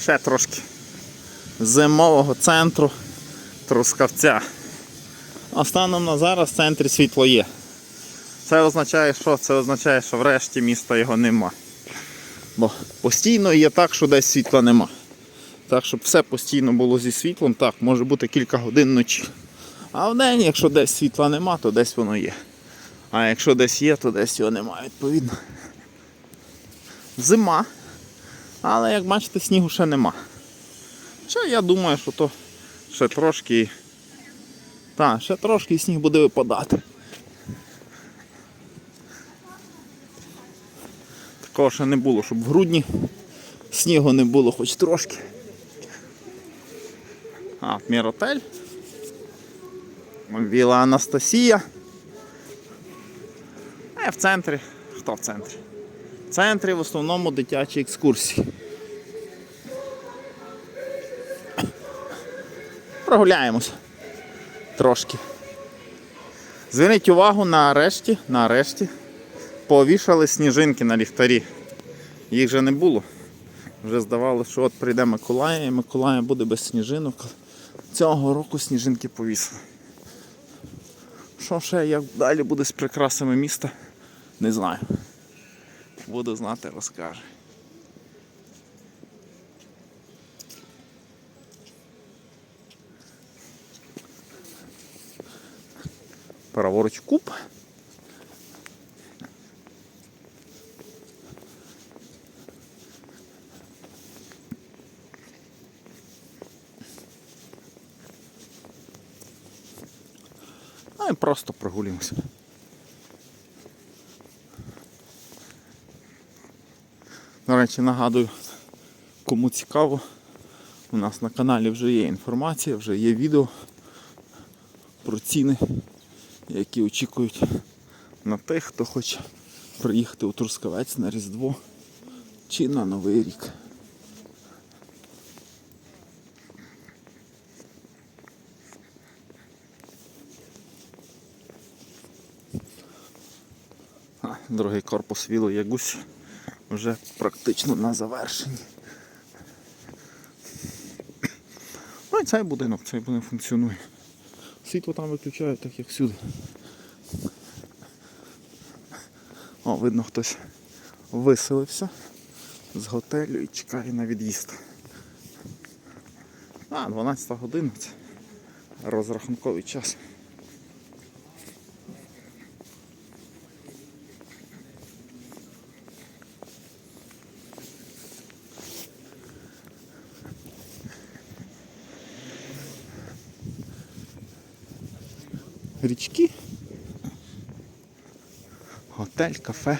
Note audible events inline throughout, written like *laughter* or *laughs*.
ще трошки зимового центру Трускавця. А станом на зараз в центрі світло є. Це означає, що? Це означає, що врешті міста його нема. Бо постійно є так, що десь світла нема. Так, щоб все постійно було зі світлом, так, може бути кілька годин вночі. А в день, якщо десь світла нема, то десь воно є. А якщо десь є, то десь його немає, відповідно. Зима. Але як бачите, снігу ще нема. Ще я думаю, що то ще трошки. Так, ще трошки сніг буде випадати. Такого ще не було, щоб в грудні снігу не було хоч трошки. А, Міротель. Віла Анастасія. А в центрі. Хто в центрі? Центрі в основному дитячі екскурсії. Прогуляємося трошки. Зверніть увагу нарешті, нарешті повішали сніжинки на ліхтарі. Їх же не було. Вже здавалося, що от прийде Миколая і Миколая буде без сніжинок. Цього року сніжинки повісили. Що ще, як далі буде з прикрасами міста, не знаю. Буду знати, розкаже. Праворуч куб. А і просто прогулюємося. Речі, нагадую, кому цікаво, у нас на каналі вже є інформація, вже є відео про ціни, які очікують на тих, хто хоче приїхати у Трускавець на Різдво чи на Новий рік. Другий корпус віло Ягусь вже практично на завершенні. Ну і цей будинок, цей будинок функціонує. Світло там виключають, так як всюди. О, видно, хтось виселився з готелю і чекає на від'їзд. А, 12 година це розрахунковий час. Річки, готель, кафе.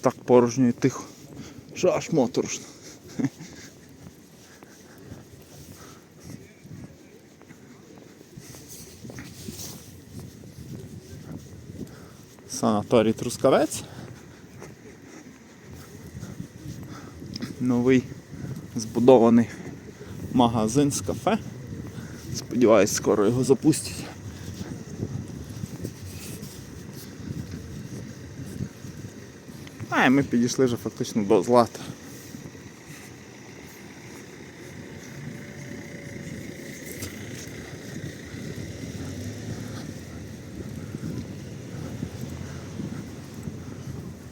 Так порожньо і тихо, що аж моторошно. Санаторій Трускавець. Новий збудований магазин з кафе. Сподіваюсь, скоро його запустять. А і ми підійшли вже фактично до злата.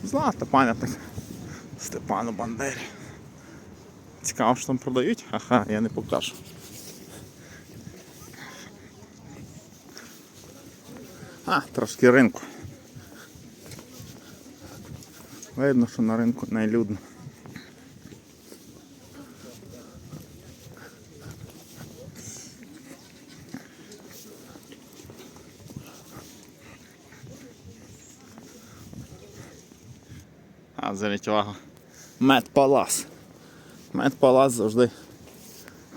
Злата пам'ятник Степану Бандері. Цікаво, що там продають? Ага, я не покажу. А, трошки ринку. Видно, що на ринку найлюдно. А, зверніть увагу. Медпалас. Медпалас завжди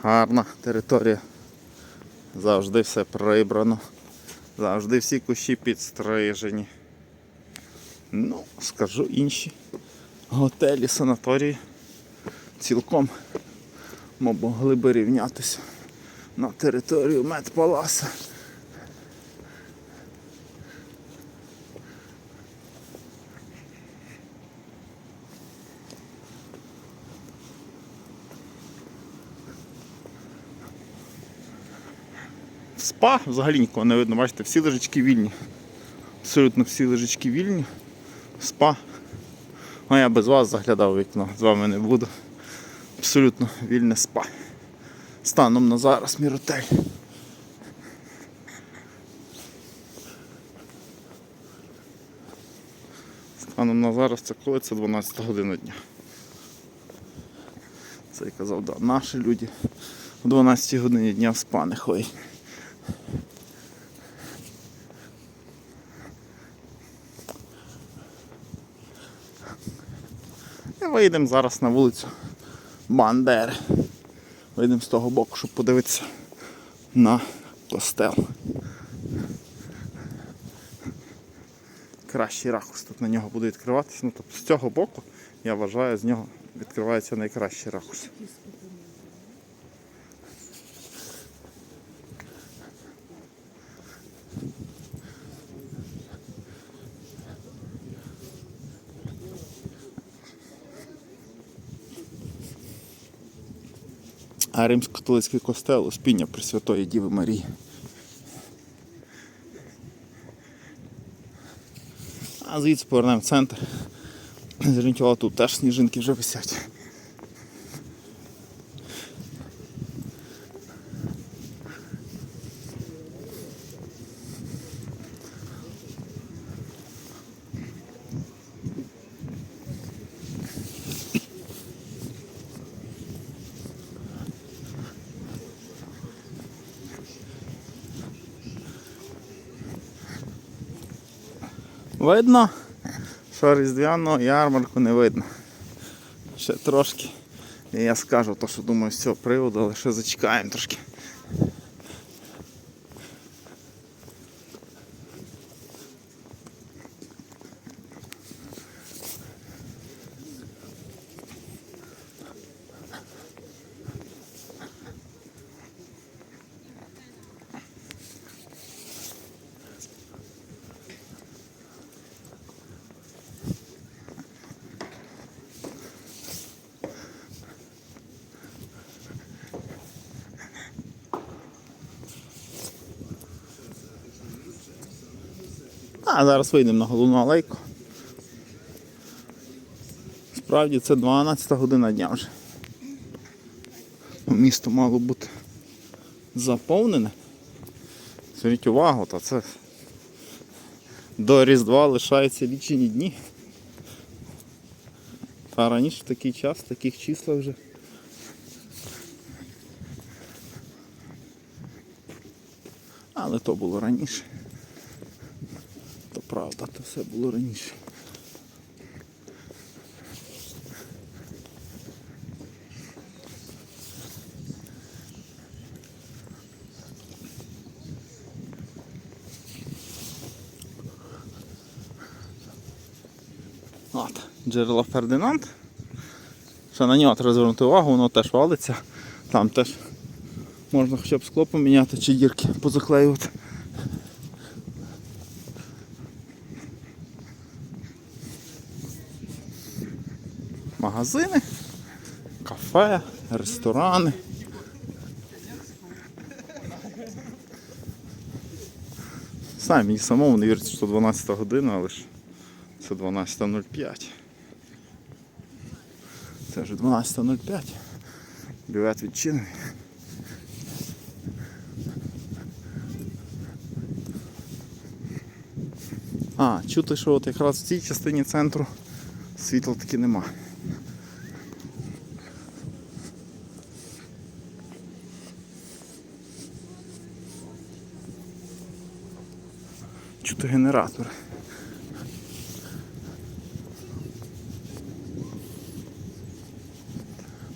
гарна територія. Завжди все прибрано. Завжди всі кущі підстрижені. Ну, скажу інші готелі, санаторії цілком могли би рівнятися на територію Медпаласа. Спа взагалі нікого не видно, бачите, всі лежачки вільні. Абсолютно всі лежачки вільні. Спа. А я без вас заглядав вікно, з вами не буду. Абсолютно вільне спа. Станом на зараз міротель. Станом на зараз це коли це 12 година дня. Це я казав, да, наші люди о 12 годині дня в спа не ходять. І вийдемо зараз на вулицю Бандери. Вийдемо з того боку, щоб подивитися на костел. Кращий ракурс тут на нього буде відкриватися. Ну, тобто з цього боку, я вважаю, з нього відкривається найкращий ракурс. А римсько-католицький костел Успіння Пресвятої Діви Марії. А звідси повернемо в центр. Зверніть тут теж сніжинки вже висять. Видно, що різдвяного ярмарку не видно. Ще трошки. Я скажу то, що думаю з цього приводу, але ще зачекаємо трошки. А зараз вийдемо на головну алейку. Справді це 12 година дня вже. Місто мало бути заповнене. Зверніть увагу, то це до Різдва лишаються лічені дні. А раніше такий час, таких числах вже. Але то було раніше. Правда, то все було раніше. От, джерело Фердинанд. Ще на нього треба звернути увагу, воно теж валиться. Там теж можна хоча б скло поміняти чи дірки позаклеювати. Магазини, кафе, ресторани. Знаю, мені самому не віриться, що 12 година, але ж це 12.05. Це вже 12.05. Бювет відчинений. А, чути, що от якраз в цій частині центру світла таки нема. Чути генератор.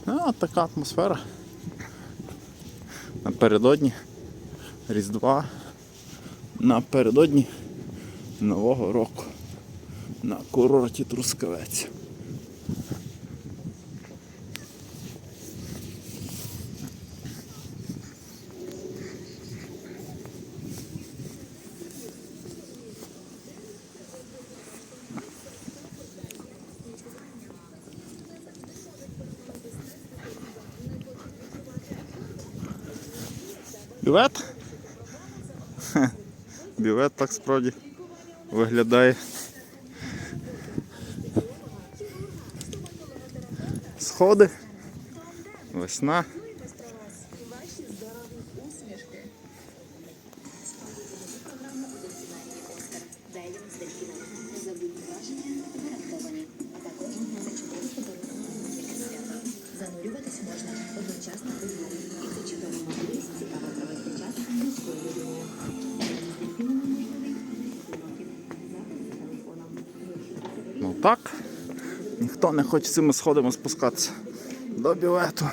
От така атмосфера. Напередодні Різдва. Напередодні Нового року. На курорті Трускавець. Бювет *laughs* Бювет так справді виглядає. Сходи. Весна. Ну так. Ніхто не хоче цими сходами спускатися до бювету.